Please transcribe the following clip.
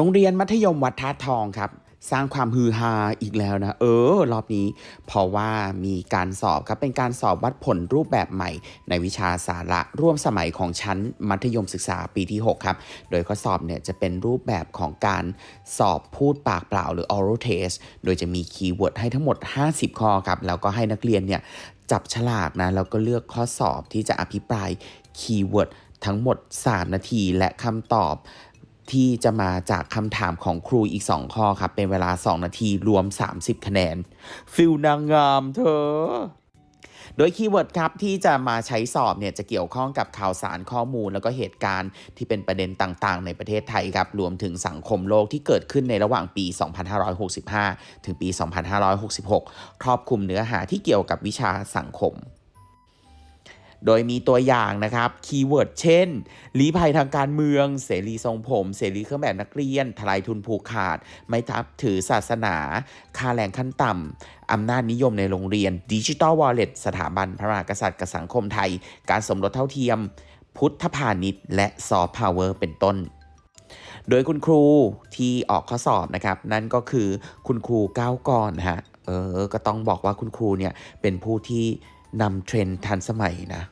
รงเรียนมัธยมวัดท่าทองครับ สร้างความฮือฮาอีกแล้วนะ เออ รอบนี้ เพราะว่ามีการสอบครับ เป็นการสอบวัดผลรูปแบบใหม่ ในวิชาสาระร่วมสมัยของชั้นมัธยมศึกษาปีที่ 6 ครับ โดยข้อสอบเนี่ยจะเป็นรูปแบบของการสอบพูดปากเปล่าหรือ oral test โดยจะมีคีย์เวิร์ดให้ทั้งหมด 50 ข้อครับ แล้วก็ให้นักเรียนเนี่ยจับฉลากนะ แล้วก็เลือกข้อสอบที่จะอภิปรายคีย์เวิร์ดทั้งหมด 3 นาทีและคำตอบ ที่จะมาจากคำถามของครูอีก 2 ข้อครับ เป็นเวลา 2 นาทีรวม 30 คะแนน ฟิลนางงามเธอ โดยคีย์เวิร์ดครับที่จะมาใช้สอบเนี่ยจะเกี่ยวข้องกับข่าวสารข้อมูล แล้วก็เหตุการณ์ที่เป็นประเด็นต่างๆ ในประเทศไทยครับ รวมถึงสังคมโลกที่เกิดขึ้นในระหว่างปี 2565 ถึงปี 2566 ครอบคลุมเนื้อหาที่เกี่ยวกับวิชาสังคม โดยมีตัวอย่างนะครับคีย์เวิร์ดเช่นลี้ภัยทางการเมือง เสรีทรงผม เสรีเครื่องแบบนักเรียน ทลายทุนผูกขาด ไม่ทับถือศาสนา ค่าแรงขั้นต่ำอำนาจนิยมในโรงเรียนดิจิ t a ลวอลเล็ตสถาบันพระมหากษัตริย์กับสังคมไทย การสมรสเท่าเทียม พุทธพาณิชย์ และซอฟต์พาวเวอร์เป็นต้นโดยคุณครูที่ออกข้อสอบนะครับ นั่นก็คือคุณครูก้าวกรนฮะเออก็ต้องบอกว่าคุณครูเนี่ยเป็นผู้ที่ นำเทรนด์ทันสมัยนะ